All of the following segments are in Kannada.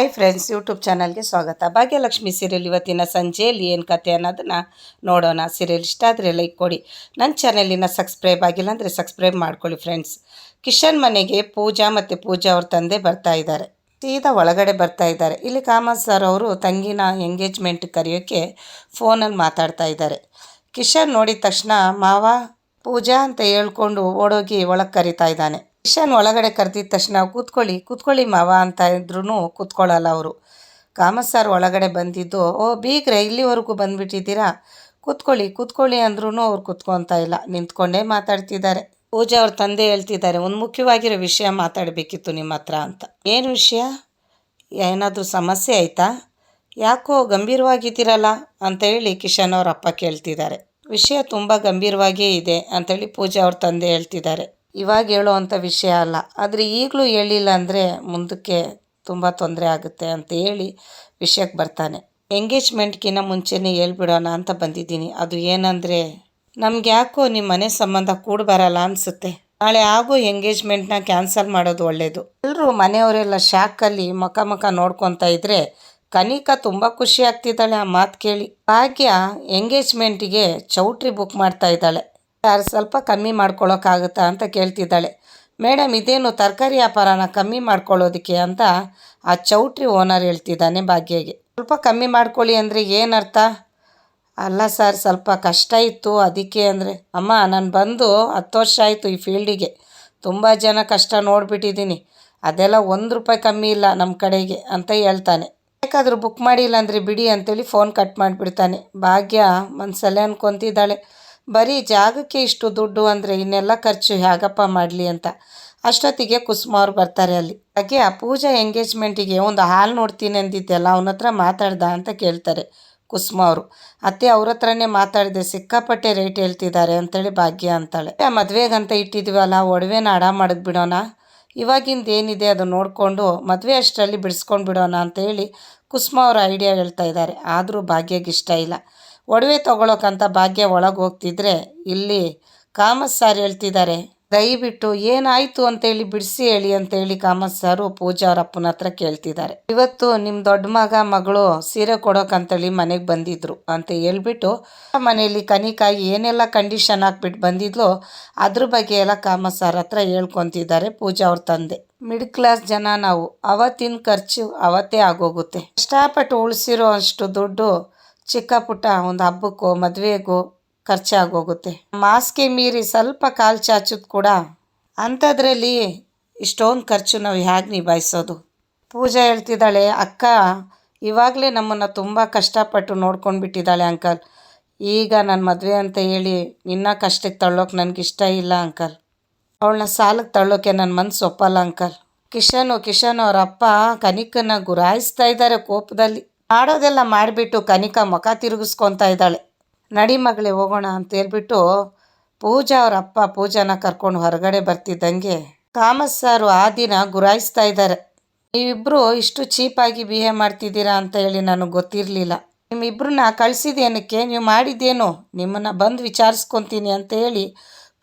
ಹಾಯ್ ಫ್ರೆಂಡ್ಸ್ ಯೂಟ್ಯೂಬ್ ಚಾನಲ್ಗೆ ಸ್ವಾಗತ. ಭಾಗ್ಯಲಕ್ಷ್ಮಿ ಸೀರಿಯಲ್ ಇವತ್ತಿನ ಸಂಜೆಯಲ್ಲಿ ಏನು ಕತೆ ಅನ್ನೋದನ್ನು ನೋಡೋಣ. ಸೀರಿಯಲ್ ಇಷ್ಟ ಆದರೆ ಲೈಕ್ ಕೊಡಿ. ನನ್ನ ಚಾನಲಿನ ಸಬ್ಸ್ಕ್ರೈಬ್ ಆಗಿಲ್ಲ ಅಂದರೆ ಸಬ್ಸ್ಕ್ರೈಬ್ ಮಾಡ್ಕೊಳ್ಳಿ ಫ್ರೆಂಡ್ಸ್ ಕಿಶನ್ ಮನೆಗೆ ಪೂಜಾ ಮತ್ತು ಪೂಜಾ ಅವ್ರ ತಂದೆ ಬರ್ತಾ ಇದ್ದಾರೆ. ಸೀದಾ ಒಳಗಡೆ ಬರ್ತಾ ಇದ್ದಾರೆ. ಇಲ್ಲಿ ಕಾಮತ್ ಸರ್ ಅವರು ತಂಗಿನ ಎಂಗೇಜ್ಮೆಂಟ್ ಕರೆಯೋಕ್ಕೆ ಫೋನಲ್ಲಿ ಮಾತಾಡ್ತಾ ಇದ್ದಾರೆ. ಕಿಶನ್ ನೋಡಿದ ತಕ್ಷಣ, ಮಾವ, ಪೂಜಾ ಅಂತ ಹೇಳ್ಕೊಂಡು ಓಡೋಗಿ ಒಳಗೆ ಕರಿತಾ ಇದ್ದಾನೆ. ಕಿಶನ್ ಒಳಗಡೆ ಕರೆದಿದ್ದ ತಕ್ಷಣ ಕೂತ್ಕೊಳ್ಳಿ ಕೂತ್ಕೊಳ್ಳಿ ಮಾವ ಅಂತ ಇದ್ರೂ ಕೂತ್ಕೊಳ್ಳಲ್ಲ ಅವರು. ಕಾಮತ್ ಸರ್ ಒಳಗಡೆ ಬಂದಿದ್ದು, ಓ ಬೀಗ್ರೆ ಇಲ್ಲಿವರೆಗೂ ಬಂದುಬಿಟ್ಟಿದ್ದೀರಾ? ಕೂತ್ಕೊಳ್ಳಿ ಕೂತ್ಕೊಳ್ಳಿ ಅಂದ್ರೂ ಅವ್ರು ಕೂತ್ಕೊತಾ ಇಲ್ಲ. ನಿಂತ್ಕೊಂಡೇ ಮಾತಾಡ್ತಿದ್ದಾರೆ. ಪೂಜಾ ಅವ್ರ ತಂದೆ ಹೇಳ್ತಿದ್ದಾರೆ, ಒಂದು ಮುಖ್ಯವಾಗಿರೋ ವಿಷಯ ಮಾತಾಡಬೇಕಿತ್ತು ನಿಮ್ಮ ಹತ್ರ ಅಂತ. ಏನು ವಿಷಯ? ಏನಾದರೂ ಸಮಸ್ಯೆ ಆಯಿತಾ? ಯಾಕೋ ಗಂಭೀರವಾಗಿದ್ದೀರಲ್ಲ? ಅಂತ ಹೇಳಿ ಕಿಶನ್ ಅವ್ರ ಅಪ್ಪ ಕೇಳ್ತಿದ್ದಾರೆ. ವಿಷಯ ತುಂಬ ಗಂಭೀರವಾಗಿಯೇ ಇದೆ ಅಂತೇಳಿ ಪೂಜಾ ಅವ್ರ ತಂದೆ ಹೇಳ್ತಿದ್ದಾರೆ. ಇವಾಗ ಹೇಳೋ ಅಂಥ ವಿಷಯ ಅಲ್ಲ. ಆದರೆ ಈಗಲೂ ಹೇಳಿಲ್ಲ ಅಂದರೆ ಮುಂದಕ್ಕೆ ತುಂಬ ತೊಂದರೆ ಆಗುತ್ತೆ ಅಂತ ಹೇಳಿ ವಿಷಯಕ್ಕೆ ಬರ್ತಾನೆ. ಎಂಗೇಜ್ಮೆಂಟ್ಗಿಂತ ಮುಂಚೆನೇ ಹೇಳ್ಬಿಡೋಣ ಅಂತ ಬಂದಿದ್ದೀನಿ. ಅದು ಏನಂದರೆ, ನಮ್ಗೆ ಯಾಕೋ ನಿಮ್ಮ ಮನೆ ಸಂಬಂಧ ಕೂಡ ಬರಲ್ಲ ಅನಿಸುತ್ತೆ. ನಾಳೆ ಆಗೋ ಎಂಗೇಜ್ಮೆಂಟ್ನ ಕ್ಯಾನ್ಸಲ್ ಮಾಡೋದು ಒಳ್ಳೆಯದು ಎಲ್ಲರೂ ಮನೆಯವರೆಲ್ಲ ಶಾಕಲ್ಲಿ ಮಖ ಮುಖ ನೋಡ್ಕೊತಾ ಇದ್ರೆ ಕನಿಕಾ ತುಂಬ ಖುಷಿ ಆಗ್ತಿದ್ದಾಳೆ ಆ ಮಾತು ಕೇಳಿ. ಭಾಗ್ಯ ಎಂಗೇಜ್ಮೆಂಟಿಗೆ ಚೌಟ್ರಿ ಬುಕ್ ಮಾಡ್ತಾ ಇದ್ದಾಳೆ. ಸ್ವಲ್ಪ ಕಮ್ಮಿ ಮಾಡ್ಕೊಳ್ಳೋಕ್ಕಾಗುತ್ತಾ ಅಂತ ಕೇಳ್ತಿದ್ದಾಳೆ. ಮೇಡಮ್ ಇದೇನು ತರಕಾರಿ ವ್ಯಾಪಾರನ ಕಮ್ಮಿ ಮಾಡ್ಕೊಳ್ಳೋದಕ್ಕೆ ಅಂತ ಆ ಚೌಟ್ರಿ ಓನರ್ ಹೇಳ್ತಿದ್ದಾನೆ ಭಾಗ್ಯಗೆ. ಸ್ವಲ್ಪ ಕಮ್ಮಿ ಮಾಡ್ಕೊಳ್ಳಿ ಅಂದರೆ ಏನರ್ಥ? ಅಲ್ಲ ಸರ್, ಸ್ವಲ್ಪ ಕಷ್ಟ ಇತ್ತು ಅದಕ್ಕೆ ಅಂದರೆ ಅಮ್ಮ, ನಾನು ಬಂದು ಹತ್ತು ವರ್ಷ ಆಯಿತು ಈ ಫೀಲ್ಡಿಗೆ. ತುಂಬ ಜನ ಕಷ್ಟ ನೋಡಿಬಿಟ್ಟಿದ್ದೀನಿ. ಅದೆಲ್ಲ ಒಂದು ರೂಪಾಯಿ ಕಮ್ಮಿ ಇಲ್ಲ ನಮ್ಮ ಕಡೆಗೆ ಅಂತ ಹೇಳ್ತಾನೆ. ಬೇಕಾದರೂ ಬುಕ್ ಮಾಡಿಲ್ಲ ಅಂದರೆ ಬಿಡಿ ಅಂತೇಳಿ ಫೋನ್ ಕಟ್ ಮಾಡಿಬಿಡ್ತಾನೆ. ಭಾಗ್ಯ ಮನಸಲ್ಲೇ ಅನ್ಕೊತಿದ್ದಾಳೆ. ಬರೀ ಜಾಗಕ್ಕೆ ಇಷ್ಟು ದುಡ್ಡು ಅಂದರೆ ಇನ್ನೆಲ್ಲ ಖರ್ಚು ಹೇಗಪ್ಪ ಮಾಡಲಿ ಅಂತ. ಅಷ್ಟೊತ್ತಿಗೆ ಕುಸುಮ ಅವ್ರು ಬರ್ತಾರೆ ಅಲ್ಲಿ. ಹಾಗೆ ಆ ಪೂಜಾ ಎಂಗೇಜ್ಮೆಂಟಿಗೆ ಒಂದು ಹಾಲು ನೋಡ್ತೀನಿ ಅಂದಿದ್ದೆಲ್ಲ ಅವನ ಹತ್ರ ಮಾತಾಡ್ದ ಅಂತ ಕೇಳ್ತಾರೆ ಕುಸುಮ ಅವರು. ಅತ್ತೆ, ಅವ್ರ ಹತ್ರನೇ ಮಾತಾಡಿದೆ, ಸಿಕ್ಕಾಪಟ್ಟೆ ರೇಟ್ ಹೇಳ್ತಿದ್ದಾರೆ ಅಂತೇಳಿ ಭಾಗ್ಯ ಅಂತಾಳೆ. ಆ ಮದುವೆಗಂತ ಇಟ್ಟಿದ್ದೀವಲ್ಲ ಒಡವೆನ ಅಡ ಮಾಡಿದ್ ಬಿಡೋಣ? ಇವಾಗಿಂದ ಏನಿದೆ ಅದು ನೋಡಿಕೊಂಡು ಮದುವೆ ಅಷ್ಟರಲ್ಲಿ ಬಿಡಿಸ್ಕೊಂಡು ಬಿಡೋಣ ಅಂತೇಳಿ ಕುಸುಮ ಅವ್ರ ಐಡಿಯಾ ಹೇಳ್ತಾ ಇದ್ದಾರೆ. ಆದರೂ ಭಾಗ್ಯಗೆ ಇಷ್ಟ ಇಲ್ಲ. ಒಡವೆ ತೊಗೊಳಕ್ಕಂತ ಭಾಗ್ಯ ಒಳಗೆ ಹೋಗ್ತಿದ್ರೆ ಇಲ್ಲಿ ಕಾಮತ್ ಸಾರ್ ಹೇಳ್ತಿದ್ದಾರೆ. ದಯವಿಟ್ಟು ಏನಾಯಿತು ಅಂತೇಳಿ ಬಿಡಿಸಿ ಹೇಳಿ ಅಂತೇಳಿ ಕಾಮತ್ ಸಾರು ಪೂಜಾ ಅವ್ರ ಹತ್ರ ಕೇಳ್ತಿದ್ದಾರೆ. ಇವತ್ತು ನಿಮ್ಮ ದೊಡ್ಡ ಮಗ, ಮಗಳು ಸೀರೆ ಕೊಡೋಕಂತೇಳಿ ಮನೆಗೆ ಬಂದಿದ್ರು ಅಂತ ಹೇಳ್ಬಿಟ್ಟು ಮನೆಯಲ್ಲಿ ಕನಿಕಾಯಿ ಏನೆಲ್ಲ ಕಂಡೀಷನ್ ಹಾಕ್ಬಿಟ್ಟು ಬಂದಿದ್ಲು ಅದ್ರ ಬಗ್ಗೆ ಎಲ್ಲ ಕಾಮತ್ ಸಾರ್ ಹತ್ರ ಹೇಳ್ಕೊತಿದ್ದಾರೆ ಪೂಜಾ ಅವ್ರ ತಂದೆ. ಮಿಡ್ ಕ್ಲಾಸ್ ಜನ ನಾವು ಅವತ್ತಿನ ಖರ್ಚು ಅವತ್ತೇ ಆಗೋಗುತ್ತೆ. ಕಷ್ಟಪಟ್ಟು ಉಳಿಸಿರೋ ಅಷ್ಟು ದುಡ್ಡು ಚಿಕ್ಕ ಪುಟ್ಟ ಒಂದು ಹಬ್ಬಕ್ಕೋ, ಮದುವೆಗೋ ಖರ್ಚಾಗೋಗುತ್ತೆ. ಮಾಸ್ಗೆ ಮೀರಿ ಸ್ವಲ್ಪ ಕಾಲು ಚಾಚೋದು ಕೂಡ ಅಂಥದ್ರಲ್ಲಿ ಇಷ್ಟೊಂದು ಖರ್ಚು ನಾವು ಹೇಗೆ ನಿಭಾಯಿಸೋದು? ಪೂಜಾ ಹೇಳ್ತಿದ್ದಾಳೆ, ಅಕ್ಕ, ಇವಾಗಲೇ ನಮ್ಮನ್ನು ತುಂಬ ಕಷ್ಟಪಟ್ಟು ನೋಡ್ಕೊಂಡು ಬಿಟ್ಟಿದ್ದಾಳೆ ಅಂಕಲ್. ಈಗ ನನ್ನ ಮದುವೆ ಅಂತ ಹೇಳಿ ನಿನ್ನ ಕಷ್ಟಕ್ಕೆ ತಳ್ಳೋಕೆ ನನಗೆ ಇಷ್ಟ ಇಲ್ಲ ಅಂಕಲ್. ಅವಳನ್ನ ಸಾಲಕ್ಕೆ ತಳ್ಳೋಕೆ ನನ್ನ ಮನಸ್ಸು ಒಪ್ಪಲ್ಲ ಅಂಕಲ್. ಕಿಶನು, ಕಿಶನ್ ಅವರ ಅಪ್ಪ ಕನಿಕನ್ನ ಗುರಾಯಿಸ್ತಾ ಇದ್ದಾರೆ ಕೋಪದಲ್ಲಿ. ಮಾಡೋದೆಲ್ಲ ಮಾಡಿಬಿಟ್ಟು ಕನಿಕಾ ಮುಖ ತಿರುಗಿಸ್ಕೊತಾ ಇದ್ದಾಳೆ. ನಡಿ ಮಗಳೇ, ಹೋಗೋಣ ಅಂತ ಹೇಳ್ಬಿಟ್ಟು ಪೂಜಾ ಅವ್ರ ಅಪ್ಪ ಪೂಜಾನ ಕರ್ಕೊಂಡು ಹೊರಗಡೆ ಬರ್ತಿದ್ದಂಗೆ ಕಾಮತ್ ಸಾರು ಆ ದಿನ ಗುರಾಯಿಸ್ತಾ ಇದ್ದಾರೆ. ನೀವಿಬ್ಬರು ಇಷ್ಟು ಚೀಪಾಗಿ ಬಿಹೇವ್ ಮಾಡ್ತಿದ್ದೀರಾ ಅಂತ ಹೇಳಿ ನನಗೆ ಗೊತ್ತಿರಲಿಲ್ಲ. ನಿಮ್ಮಿಬ್ಬರನ್ನ ಕಳಿಸಿದೇನಕ್ಕೆ ನೀವು ಮಾಡಿದ್ದೇನು? ನಿಮ್ಮನ್ನು ಬಂದು ವಿಚಾರಿಸ್ಕೊತೀನಿ ಅಂತ ಹೇಳಿ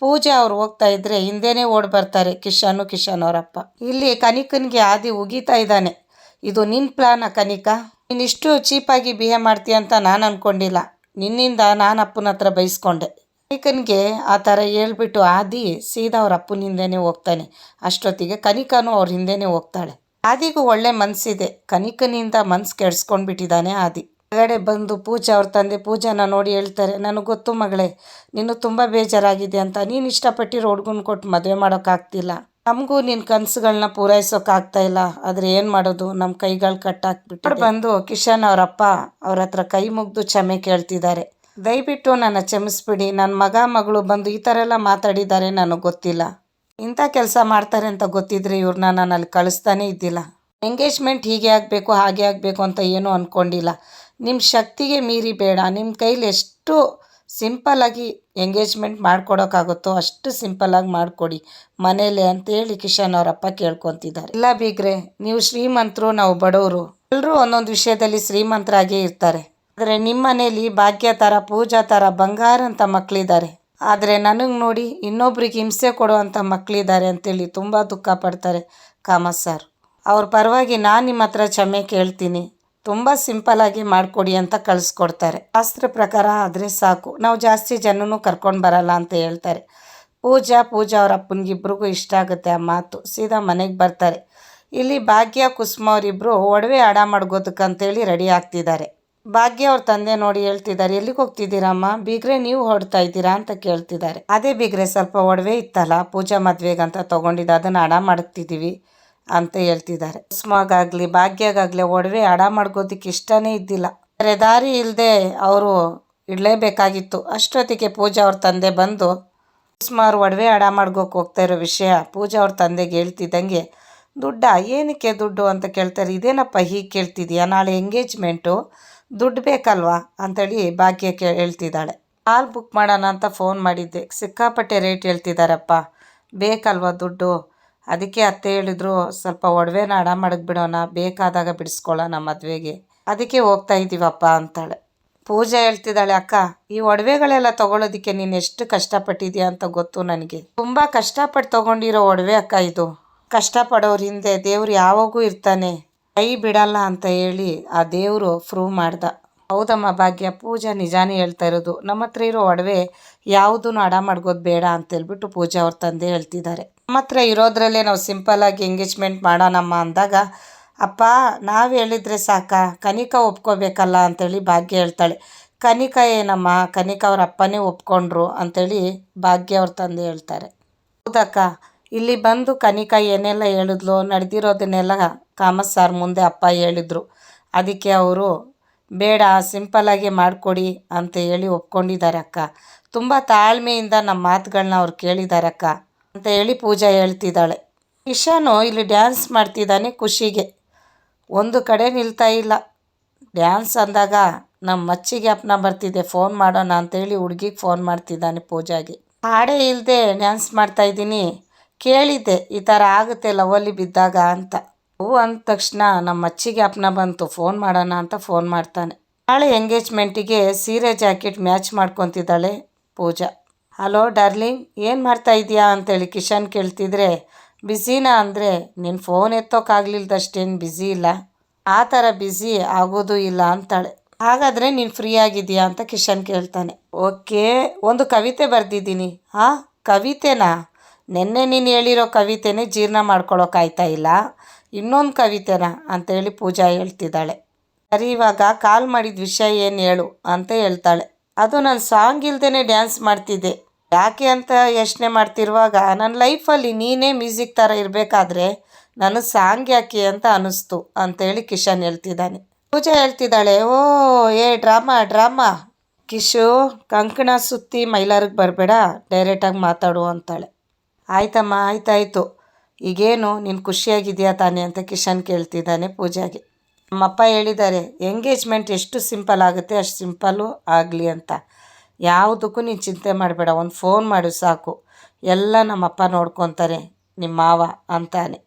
ಪೂಜಾ ಅವ್ರು ಹೋಗ್ತಾ ಇದ್ರೆ ಹಿಂದೆನೇ ಓಡಿ ಬರ್ತಾರೆ ಕಿಶನು ಕಿಶನ್ ಅವರಪ್ಪ ಇಲ್ಲಿ ಕನಿಕನಿಗೆ ಆದಿ ಉಗೀತಾ ಇದ್ದಾನೆ. ಇದು ನಿನ್ನ ಪ್ಲಾನ ಕನಿಕಾ? ನೀನು ಇಷ್ಟು ಚೀಪಾಗಿ ಬಿಹೇವ್ ಮಾಡ್ತೀಯ ಅಂತ ನಾನು ಅಂದ್ಕೊಂಡಿಲ್ಲ ನಿನ್ನಿಂದ ನಾನು ಅಪ್ಪನ ಹತ್ರ ಬೈಸ್ಕೊಂಡೆ. ಕನಿಕನಿಗೆ ಆ ಥರ ಹೇಳ್ಬಿಟ್ಟು ಆದಿ ಸೀದಾ ಅವ್ರ ಅಪ್ಪನ ಹಿಂದೆನೇ ಹೋಗ್ತಾನೆ. ಅಷ್ಟೊತ್ತಿಗೆ ಕನಿಕಾನು ಅವ್ರ ಹಿಂದೆನೇ ಹೋಗ್ತಾಳೆ. ಆದಿಗೂ ಒಳ್ಳೆ ಮನಸ್ಸಿದೆ ಕನಿಕನಿಂದ ಮನ್ಸು ಕೆಡ್ಸ್ಕೊಂಡ್ಬಿಟ್ಟಿದ್ದಾನೆ ಆದಿ. ಹೊರಗಡೆ ಬಂದು ಪೂಜಾ ಅವ್ರ ತಂದೆ ಪೂಜಾನ ನೋಡಿ ಹೇಳ್ತಾರೆ, ನನಗೆ ಗೊತ್ತು ಮಗಳೇ, ನೀನು ತುಂಬ ಬೇಜಾರಾಗಿದೆ ಅಂತ. ನೀನು ಇಷ್ಟಪಟ್ಟಿರೋ ಹುಡ್ಗನ ಕೊಟ್ಟು ಮದುವೆ ಮಾಡೋಕ್ಕಾಗ್ತಿಲ್ಲ ನಮಗೂ ನಿನ್ನ ಕನಸುಗಳನ್ನ ಪೂರೈಸೋಕ್ಕಾಗ್ತಾ ಇಲ್ಲ. ಆದರೆ ಏನು ಮಾಡೋದು? ನಮ್ಮ ಕೈಗಳು ಕಟ್ಟಾಕ್ಬಿಟ್ಟು ಬಂದು ಕಿಶನ್ ಅವರಪ್ಪ ಅವ್ರ ಹತ್ರ ಕೈ ಮುಗ್ದು ಕ್ಷಮೆ ಕೇಳ್ತಿದ್ದಾರೆ. ದಯವಿಟ್ಟು ನನ್ನ ಕ್ಷಮಿಸ್ಬಿಡಿ. ನನ್ನ ಮಗ, ಮಗಳು ಬಂದು ಈ ಥರ ಎಲ್ಲ ಮಾತಾಡಿದ್ದಾರೆ ನನಗೆ ಗೊತ್ತಿಲ್ಲ. ಇಂಥ ಕೆಲಸ ಮಾಡ್ತಾರೆ ಅಂತ ಗೊತ್ತಿದ್ರೆ ಇವ್ರನ್ನ ನಾನು ಅಲ್ಲಿ ಕಳಿಸ್ತಾನೇ ಇದ್ದಿಲ್ಲ. ಎಂಗೇಜ್ಮೆಂಟ್ ಹೀಗೆ ಆಗಬೇಕು, ಹಾಗೆ ಆಗಬೇಕು ಅಂತ ಏನೂ ಅಂದ್ಕೊಂಡಿಲ್ಲ ನಿಮ್ಮ ಶಕ್ತಿಗೆ ಮೀರಿ ಬೇಡ. ನಿಮ್ಮ ಕೈಲಿ ಎಷ್ಟು ಸಿಂಪಲ್ಲಾಗಿ ಎಂಗೇಜ್ಮೆಂಟ್ ಮಾಡ್ಕೊಡೋಕ್ಕಾಗುತ್ತೋ ಅಷ್ಟು ಸಿಂಪಲ್ಲಾಗಿ ಮಾಡಿಕೊಡಿ. ಮನೇಲೆ ಅಂತೇಳಿ ಕಿಶನ್ ಅವರಪ್ಪ ಕೇಳ್ಕೊತಿದ್ದಾರೆ. ಇಲ್ಲ ಬೀಗ್ರೆ, ನೀವು ಶ್ರೀಮಂತರು, ನಾವು ಬಡವರು. ಎಲ್ಲರೂ ಒಂದೊಂದು ವಿಷಯದಲ್ಲಿ ಶ್ರೀಮಂತರಾಗೇ ಇರ್ತಾರೆ. ಆದರೆ ನಿಮ್ಮ ಮನೇಲಿ ಭಾಗ್ಯ ಥರ ಪೂಜಾ ಥರ ಬಂಗಾರ ಅಂತ ಮಕ್ಕಳಿದ್ದಾರೆ ಆದರೆ ನನಗೆ ನೋಡಿ ಇನ್ನೊಬ್ರಿಗೆ ಹಿಂಸೆ ಕೊಡುವಂಥ ಮಕ್ಕಳಿದ್ದಾರೆ ಅಂತೇಳಿ ತುಂಬ ದುಃಖ ಪಡ್ತಾರೆ ಕಾಮತ್ ಸರ್. ಅವ್ರ ಪರವಾಗಿ ನಾನು ನಿಮ್ಮ ಹತ್ರ ಕ್ಷಮೆ ಕೇಳ್ತೀನಿ. ತುಂಬ ಸಿಂಪಲ್ಲಾಗಿ ಮಾಡಿಕೊಡಿ ಅಂತ ಕಳಿಸ್ಕೊಡ್ತಾರೆ. ಶಾಸ್ತ್ರ ಪ್ರಕಾರ ಆದರೆ ಸಾಕು. ನಾವು ಜಾಸ್ತಿ ಜನನೂ ಕರ್ಕೊಂಡು ಬರಲ್ಲ ಅಂತ ಹೇಳ್ತಾರೆ. ಪೂಜಾ ಪೂಜಾ ಅವ್ರ ಅಪ್ಪನಿಗಿಬ್ರಿಗೂ ಇಷ್ಟ ಆಗುತ್ತೆ ಆ ಮಾತು. ಸೀದಾ ಮನೆಗೆ ಬರ್ತಾರೆ. ಇಲ್ಲಿ ಭಾಗ್ಯ, ಕುಸುಮ ಅವರಿಬ್ಬರು ಒಡವೆ ಅಡ ಮಾಡ್ಗೋದಕ್ಕಂತೇಳಿ ರೆಡಿ ಆಗ್ತಿದ್ದಾರೆ. ಭಾಗ್ಯ ಅವ್ರ ತಂದೆ ನೋಡಿ ಹೇಳ್ತಿದ್ದಾರೆ, ಎಲ್ಲಿಗೆ ಹೋಗ್ತಿದ್ದೀರಮ್ಮ ಬೀಗ್ರೆ ನೀವು ಹೊಡ್ತಾ ಇದ್ದೀರಾ? ಅಂತ ಕೇಳ್ತಿದ್ದಾರೆ. ಅದೇ ಬೀಗ್ರೆ ಸ್ವಲ್ಪ ಒಡವೆ ಇತ್ತಲ್ಲ, ಪೂಜಾ ಮದುವೆಗಂತ ತೊಗೊಂಡಿದ್ದು, ಅದನ್ನು ಅಡ ಮಾಡ್ತಿದ್ದೀವಿ. ಅಂತ ಹೇಳ್ತಿದ್ದಾರೆ. ಕುಸುಮಗಾಗ್ಲಿ ಭಾಗ್ಯಗಾಗ್ಲಿ ಒಡವೆ ಅಡ ಮಾಡ್ಕೋದಿಕ್ಕೆ ಇಷ್ಟನೇ ಇದ್ದಿಲ್ಲ. ಬೇರೆ ದಾರಿ ಇಲ್ಲದೆ ಅವರು ಇಡಲೇಬೇಕಾಗಿತ್ತು. ಅಷ್ಟೊತ್ತಿಗೆ ಪೂಜಾ ಅವ್ರ ತಂದೆ ಬಂದು ಸುಮಾರು ಒಡವೆ ಅಡ ಮಾಡ್ಕೋಕೆ ಹೋಗ್ತಾ ಇರೋ ವಿಷಯ ಪೂಜಾ ಅವ್ರ ತಂದೆಗೆ ಹೇಳ್ತಿದ್ದಂಗೆ, ದುಡ್ಡ? ಏನಕ್ಕೆ ದುಡ್ಡು? ಅಂತ ಕೇಳ್ತಾರೆ. ಇದೇನಪ್ಪ ಹೀಗೆ ಕೇಳ್ತಿದ್ಯಾ ನಾಳೆ ಎಂಗೇಜ್ಮೆಂಟು ದುಡ್ಡು ಬೇಕಲ್ವಾ? ಅಂತೇಳಿ ಭಾಗ್ಯ ಕೇ, ಹೇಳ್ತಿದ್ದಾಳೆ. ಕಾಲ್ ಬುಕ್ ಮಾಡೋಣ ಅಂತ ಫೋನ್ ಮಾಡಿದ್ದೆ. ಸಿಕ್ಕಾಪಟ್ಟೆ ರೇಟ್ ಹೇಳ್ತಿದ್ದಾರಪ್ಪ. ಬೇಕಲ್ವಾ ದುಡ್ಡು? ಅದಕ್ಕೆ ಅತ್ತೆ ಹೇಳಿದ್ರು, ಸ್ವಲ್ಪ ಒಡವೆನ ಅಡ ಮಾಡಕ್ ಬಿಡೋಣ, ಬೇಕಾದಾಗ ಬಿಡಿಸ್ಕೊಳ್ಳೋಣ ಮದುವೆಗೆ. ಅದಕ್ಕೆ ಹೋಗ್ತಾ ಇದ್ದೀವಪ್ಪ ಅಂತಾಳೆ. ಪೂಜೆ ಹೇಳ್ತಿದ್ದಾಳೆ, ಅಕ್ಕ, ಈ ಒಡವೆಗಳೆಲ್ಲ ತಗೊಳ್ಳೋದಕ್ಕೆ ನೀನು ಎಷ್ಟು ಕಷ್ಟಪಟ್ಟಿದ್ಯಾ ಅಂತ ಗೊತ್ತು ನನಗೆ. ತುಂಬ ಕಷ್ಟಪಟ್ಟು ತಗೊಂಡಿರೋ ಒಡವೆ ಅಕ್ಕ ಇದು. ಕಷ್ಟಪಡೋರ ಹಿಂದೆ ದೇವ್ರು ಯಾವಾಗೂ ಇರ್ತಾನೆ. ಕೈ ಬಿಡಲ್ಲ ಅಂತ ಹೇಳಿ ಆ ದೇವರು ಪ್ರೂವ್ ಮಾಡ್ದ. ಹೌದಮ್ಮ ಭಾಗ್ಯ, ಪೂಜಾ ನಿಜಾನೇ ಹೇಳ್ತಾ ಇರೋದು. ನಮ್ಮ ಹತ್ರ ಇರೋ ಒಡವೆ ಯಾವುದೂ ಅಡ ಮಾಡ್ಕೋದು ಬೇಡ ಅಂತ ಹೇಳ್ಬಿಟ್ಟು ಪೂಜಾ ಅವ್ರ ತಂದೆ ಹೇಳ್ತಿದ್ದಾರೆ. ನಮ್ಮ ಹತ್ರ ಇರೋದ್ರಲ್ಲೇ ನಾವು ಸಿಂಪಲ್ಲಾಗಿ ಎಂಗೇಜ್ಮೆಂಟ್ ಮಾಡೋಣಮ್ಮ ಅಂದಾಗ, ಅಪ್ಪ, ನಾವು ಹೇಳಿದರೆ ಸಾಕ? ಕನಿಕ ಒಪ್ಕೋಬೇಕಲ್ಲ ಅಂತೇಳಿ ಭಾಗ್ಯ ಹೇಳ್ತಾಳೆ. ಕನಿಕ ಏನಮ್ಮ? ಕನಿಕಾ ಅವ್ರ ಅಪ್ಪನೇ ಒಪ್ಕೊಂಡ್ರು ಅಂತೇಳಿ ಭಾಗ್ಯ ಅವ್ರ ತಂದೆ ಹೇಳ್ತಾರೆ. ಹೌದಕ್ಕ, ಇಲ್ಲಿ ಬಂದು ಕನಿಕಾ ಏನೆಲ್ಲ ಹೇಳಿದ್ಲು, ನಡೆದಿರೋದನ್ನೆಲ್ಲ ಕಾಮತ್ ಸಾರ್ ಮುಂದೆ ಅಪ್ಪ ಹೇಳಿದರು. ಅದಕ್ಕೆ ಅವರು ಬೇಡ ಸಿಂಪಲ್ಲಾಗಿ ಮಾಡಿಕೊಡಿ ಅಂತ ಹೇಳಿ ಒಪ್ಕೊಂಡಿದ್ದಾರೆ ಅಕ್ಕ ತುಂಬ ತಾಳ್ಮೆಯಿಂದ ನಮ್ಮ ಮಾತುಗಳನ್ನ ಅವ್ರು ಕೇಳಿದ್ದಾರೆ ಅಕ್ಕ ಅಂತ ಹೇಳಿ ಪೂಜಾ ಹೇಳ್ತಿದ್ದಾಳೆ. ಇಶಾನು ಇಲ್ಲಿ ಡ್ಯಾನ್ಸ್ ಮಾಡ್ತಿದ್ದಾನೆ ಖುಷಿಗೆ. ಒಂದು ಕಡೆ ನಿಲ್ತಾ ಇಲ್ಲ. ಡ್ಯಾನ್ಸ್ ಅಂದಾಗ ನಮ್ಮ ಮಚ್ಚಿಗೆ ಅಪ್ನ ಬರ್ತಿದ್ದೆ ಫೋನ್ ಮಾಡೋಣ ಅಂತೇಳಿ ಹುಡುಗಿಗೆ ಫೋನ್ ಮಾಡ್ತಿದ್ದಾನೆ ಪೂಜಾಗೆ. ಹಾಡೇ ಇಲ್ಲದೆ ಡ್ಯಾನ್ಸ್ ಮಾಡ್ತಾಯಿದ್ದೀನಿ ಕೇಳಿದ್ದೆ, ಈ ಥರ ಆಗುತ್ತೆ ಲವಲ್ಲಿ ಬಿದ್ದಾಗ ಅಂತ. ಹೂ ಅಂದ ತಕ್ಷಣ ನಮ್ಮ ಅಚ್ಚಿಗೆ ಅಪ್ನ ಬಂತು, ಫೋನ್ ಮಾಡೋಣ ಅಂತ ಫೋನ್ ಮಾಡ್ತಾನೆ. ನಾಳೆ ಎಂಗೇಜ್ಮೆಂಟಿಗೆ ಸೀರೆ ಜಾಕೆಟ್ ಮ್ಯಾಚ್ ಮಾಡ್ಕೊತಿದ್ದಾಳೆ ಪೂಜಾ. ಹಲೋ ಡಾರ್ಲಿಂಗ್, ಏನು ಮಾಡ್ತಾ ಇದೀಯಾ ಅಂತೇಳಿ ಕಿಶನ್ ಕೇಳ್ತಿದ್ರೆ, ಬ್ಯುಸಿನಾ ಅಂದರೆ ನಿನ್ನ ಫೋನ್ ಎತ್ತೋಕ್ಕಾಗ್ಲಿಲ್ದಷ್ಟೇನು ಬ್ಯುಸಿ ಇಲ್ಲ? ಆ ಥರ ಬ್ಯುಸಿ ಆಗೋದು ಇಲ್ಲ ಅಂತಾಳೆ. ಹಾಗಾದರೆ ನೀನು ಫ್ರೀ ಆಗಿದೆಯಾ ಅಂತ ಕಿಶನ್ ಕೇಳ್ತಾನೆ. ಓಕೆ, ಒಂದು ಕವಿತೆ ಬರೆದಿದ್ದೀನಿ. ಹಾಂ, ಕವಿತೆನಾ? ನಿನ್ನೆ ನೀನು ಹೇಳಿರೋ ಕವಿತೆನೇ ಜೀರ್ಣ ಮಾಡ್ಕೊಳ್ಳೋಕ್ಕಾಯ್ತಾ ಇಲ್ಲ? ಇನ್ನೊಂದು ಕವಿತೆನಾ ಅಂತೇಳಿ ಪೂಜಾ ಹೇಳ್ತಿದ್ದಾಳೆ. ಸರಿ, ಇವಾಗ ಕಾಲ್ ಮಾಡಿದ ವಿಷಯ ಏನು ಹೇಳು ಅಂತ ಹೇಳ್ತಾಳೆ. ಅದು ನಾನು ಸಾಂಗ್ ಇಲ್ದೇ ಡ್ಯಾನ್ಸ್ ಮಾಡ್ತಿದ್ದೆ. ಯಾಕೆ ಅಂತ ಯೋಚನೆ ಮಾಡ್ತಿರುವಾಗ ನನ್ನ ಲೈಫಲ್ಲಿ ನೀನೇ ಮ್ಯೂಸಿಕ್ ಥರ ಇರಬೇಕಾದ್ರೆ ನಾನು ಸಾಂಗ್ ಯಾಕೆ ಅಂತ ಅನ್ನಿಸ್ತು ಅಂತೇಳಿ ಕಿಶನ್ ಹೇಳ್ತಿದ್ದಾನೆ. ಪೂಜಾ ಹೇಳ್ತಿದ್ದಾಳೆ, ಓ, ಏ, ಡ್ರಾಮಾ ಡ್ರಾಮಾ. ಕಿಶು, ಕಂಕಣ ಸುತ್ತಿ ಮೈಲಾರಿಗೆ ಬರಬೇಡ ಡೈರೆಕ್ಟಾಗಿ ಮಾತಾಡು ಅಂತಾಳೆ. ಆಯ್ತಮ್ಮ, ಆಯ್ತಾಯ್ತು. ಈಗೇನು ನೀನು ಖುಷಿಯಾಗಿದೆಯಾ ತಾನೇ ಅಂತ ಕಿಶನ್ ಕೇಳ್ತಿದ್ದಾನೆ ಪೂಜಾಗೆ. ನಮ್ಮಪ್ಪ ಹೇಳಿದ್ದಾರೆ ಎಂಗೇಜ್ಮೆಂಟ್ ಎಷ್ಟು ಸಿಂಪಲ್ ಆಗುತ್ತೆ, ಅಷ್ಟು ಸಿಂಪಲ್ಲು ಆಗಲಿ ಅಂತ. ಯಾವುದಕ್ಕೂ ನೀನು ಚಿಂತೆ ಮಾಡಬೇಡ, ಒಂದು ಫೋನ್ ಮಾಡು ಸಾಕು. ಎಲ್ಲ ನಮ್ಮಪ್ಪ ನೋಡ್ಕೊತಾರೆ ನಿಮ್ಮ ಮಾವ ಅಂತಾನೆ.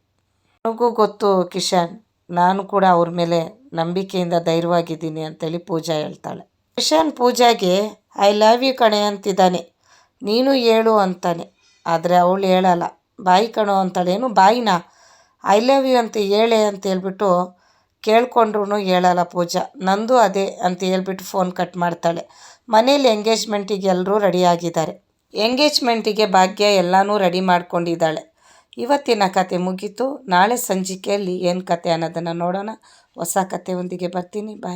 ನನಗೂ ಗೊತ್ತು ಕಿಶನ್, ನಾನು ಕೂಡ ಅವ್ರ ಮೇಲೆ ನಂಬಿಕೆಯಿಂದ ಧೈರ್ಯವಾಗಿದ್ದೀನಿ ಅಂತೇಳಿ ಪೂಜಾ ಹೇಳ್ತಾಳೆ. ಕಿಶನ್ ಪೂಜಾಗೆ ಐ ಲವ್ ಯು ಕಣೆ ಅಂತಿದ್ದಾನೆ. ನೀನು ಹೇಳು ಅಂತಾನೆ. ಆದರೆ ಅವಳು ಹೇಳಲ್ಲ. ಬಾಯಿ ಕಣೋ ಅಂತಾಳೇನು? ಬಾಯಿನ? ಐ ಲವ್ ಯು ಅಂತ ಹೇಳೆ ಅಂತ ಹೇಳ್ಬಿಟ್ಟು ಕೇಳ್ಕೊಂಡ್ರೂ ಹೇಳಲ್ಲ ಪೂಜಾ. ನಂದು ಅದೇ ಅಂತ ಹೇಳ್ಬಿಟ್ಟು ಫೋನ್ ಕಟ್ ಮಾಡ್ತಾಳೆ. ಮನೇಲಿ ಎಂಗೇಜ್ಮೆಂಟಿಗೆ ಎಲ್ಲರೂ ರೆಡಿಯಾಗಿದ್ದಾರೆ ಎಂಗೇಜ್ಮೆಂಟಿಗೆ ಭಾಗ್ಯ ಎಲ್ಲನೂ ರೆಡಿ ಮಾಡ್ಕೊಂಡಿದ್ದಾಳೆ. ಇವತ್ತಿನ ಕತೆ ಮುಗೀತು. ನಾಳೆ ಸಂಜಿಕೆಯಲ್ಲಿ ಏನು ಕತೆ ಅನ್ನೋದನ್ನು ನೋಡೋಣ. ಹೊಸ ಕತೆ ಒಂದಿಗೆ ಬರ್ತೀನಿ. ಬಾಯ್.